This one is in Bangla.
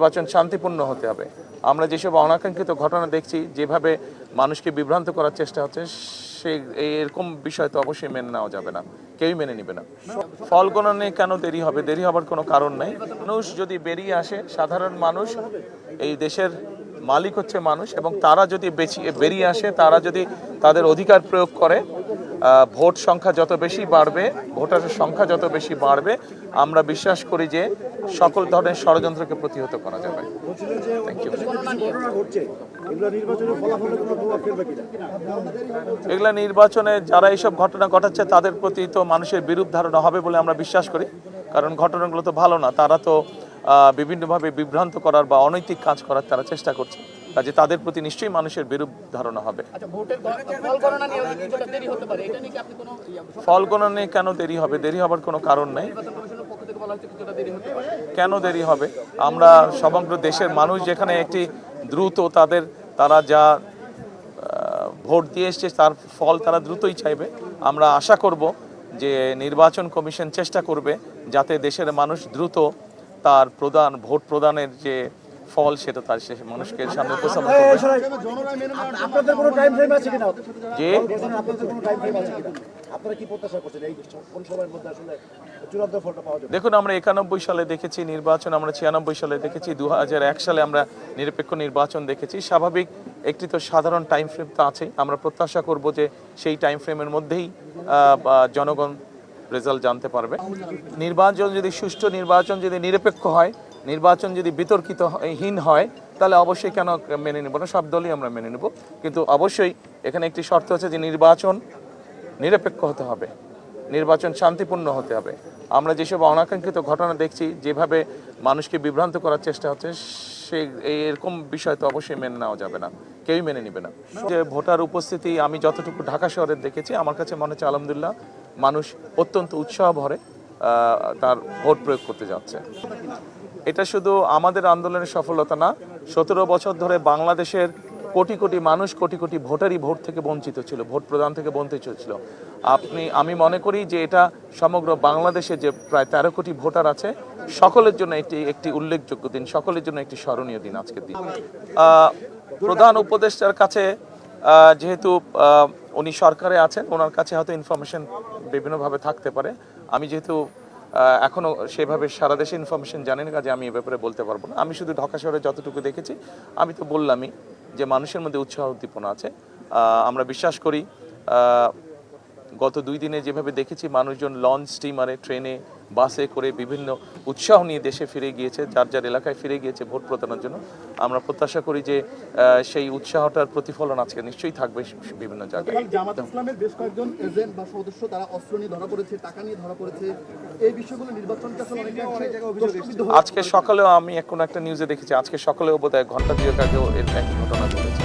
নির্বাচন শান্তিপূর্ণ হতে হবে। আমরা যেসব অনাকাঙ্ক্ষিত ঘটনা দেখছি, যেভাবে মানুষকে বিভ্রান্ত করার চেষ্টা হচ্ছে, সে এরকম বিষয় তো অবশ্যই মেনে নেওয়া যাবে না। কেউই মেনে নেবে না। ফল গণনে কেন দেরি হবে? দেরি হবার কোনো কারণ নেই। মানুষ যদি বেরিয়ে আসে, সাধারণ মানুষ, এই দেশের মালিক হচ্ছে মানুষ এবং তারা যদি বেরিয়ে আসে, তারা যদি তাদের অধিকার প্রয়োগ করে ভোট সংখ্যা যত বেশি বাড়বে ভোটারের সংখ্যা যত বেশি বাড়বে আমরা বিশ্বাস করি যে সকল ধরনের ষড়যন্ত্রকে প্রতিহত করা যাবে। এগুলো নির্বাচনে যারা এইসব ঘটনা ঘটাচ্ছে তাদের প্রতি তো মানুষের বিরূপ ধারণা হবে বলে আমরা বিশ্বাস করি। কারণ ঘটনাগুলো তো ভালো না তারা তো বিভিন্নভাবে বিভ্রান্ত করার বা অনৈতিক কাজ করার তারা চেষ্টা করছে। কাজে তাদের প্রতি নিশ্চয়ই মানুষের বিরূপ ধারণা হবে। আচ্ছা ফল গণনা কোনো দেরি হবে? দেরি হবার কোনো কারণ নেই। কেন দেরি হবে? আমরা সমগ্র দেশের মানুষ যেখানে একটি দ্রুত তাদের তারা যা ভোট দিয়ে এসছে তার ফল তারা দ্রুতই চাইবে। আমরা আশা করব যে নির্বাচন কমিশন চেষ্টা করবে যাতে দেশের মানুষ দ্রুত তার প্রদান ভোট প্রদানের যে ফল সেটা তার শেষে মানুষকে সামনে উপস্থাপন করবে। আপনাদের কোনো টাইম ফ্রেম আছে কিনা? যে আপনাদের কোনো টাইম ফ্রেম আছে কিনা? আপনারা কি প্রত্যাশা করছেন? এই কোন সময়ের মধ্যে আসলে চূড়ান্ত ফলটা পাওয়া যাবে? দেখুন আমরা একানব্বই সালে দেখেছি নির্বাচন আমরা ছিয়ানব্বই সালে দেখেছি দু এক সালে আমরা নিরপেক্ষ নির্বাচন দেখেছি। স্বাভাবিক একটি তো সাধারণ টাইম ফ্রেম তো আছেই। আমরা প্রত্যাশা করব যে সেই টাইম ফ্রেমের মধ্যেই জনগণ রেজাল্ট জানতে পারবে। নির্বাচন যদি সুষ্ঠু নির্বাচন যদি নিরপেক্ষ হয়, নির্বাচন যদি বিতর্কিত হীন হয়, তাহলে অবশ্যই কেন মেনে নেব না? সব দলই আমরা মেনে নেব। কিন্তু অবশ্যই এখানে একটি শর্ত আছে যে নির্বাচন নিরপেক্ষ হতে হবে। নির্বাচন শান্তিপূর্ণ হতে হবে। আমরা যেসব অনাকাঙ্ক্ষিত ঘটনা দেখছি, যেভাবে মানুষকে বিভ্রান্ত করার চেষ্টা হচ্ছে এরকম বিষয় তো অবশ্যই মেনে নেওয়া যাবে না। কেউই মেনে নেবে না। যে ভোটার উপস্থিতি আমি যতটুকু ঢাকা শহরে দেখেছি, আমার কাছে মনে হচ্ছে আলহামদুলিল্লাহ মানুষ অত্যন্ত উৎসাহ ভরে তার ভোট প্রয়োগ করতে যাচ্ছে। এটা শুধু আমাদের আন্দোলনের সফলতা না, সতেরো বছর ধরে বাংলাদেশের কোটি কোটি মানুষ কোটি কোটি ভোটারই ভোট থেকে বঞ্চিত ছিল, ভোট প্রদান থেকে বঞ্চিত ছিল। আপনি, আমি মনে করি যে এটা সমগ্র বাংলাদেশে যে প্রায় তেরো কোটি ভোটার আছে সকলের জন্য এটি একটি উল্লেখযোগ্য দিন সকলের জন্য একটি স্মরণীয় দিন আজকের দিন। প্রধান উপদেষ্টার কাছে যেহেতু উনি সরকারে আছেন ওনার কাছে হয়তো ইনফরমেশন বিভিন্নভাবে থাকতে পারে। আমি যেহেতু আহ, এখনও সেভাবে সারা দেশে ইনফরমেশন জানেন কাজে আমি এ ব্যাপারে বলতে পারব না। আমি শুধু ঢাকা শহরে যতটুকু দেখেছি আমি তো বললামই যে মানুষের মধ্যে উৎসাহ উদ্দীপনা আছে। আমরা বিশ্বাস করি গত দুই দিনে যেভাবে দেখেছি মানুষজন লঞ্চ স্টিমারে ট্রেনে বাসে করে বিভিন্ন উৎসাহ নিয়ে দেশে ফিরে গিয়েছে যার যার এলাকায় ফিরে গিয়েছে ভোট প্রদানের জন্য। আমরা প্রত্যাশা করি যে সেই উৎসাহটার প্রতিফলন আজকে নিশ্চয়ই থাকবে বিভিন্ন জায়গায়। জামাত ইসলামের বেশ কয়েকজন এজেন্ট বা সদস্য তারা অস্ত্র নিয়ে ধরা পড়েছে টাকা নিয়ে ধরা পড়েছে। এই বিষয়গুলো হয়ে আজকে সকালেও আমি এখন একটা নিউজে দেখেছি আজকে সকালেও বোধহয় ঘণ্টা দুয়েক আগেও এর একই ঘটনা ঘটেছে।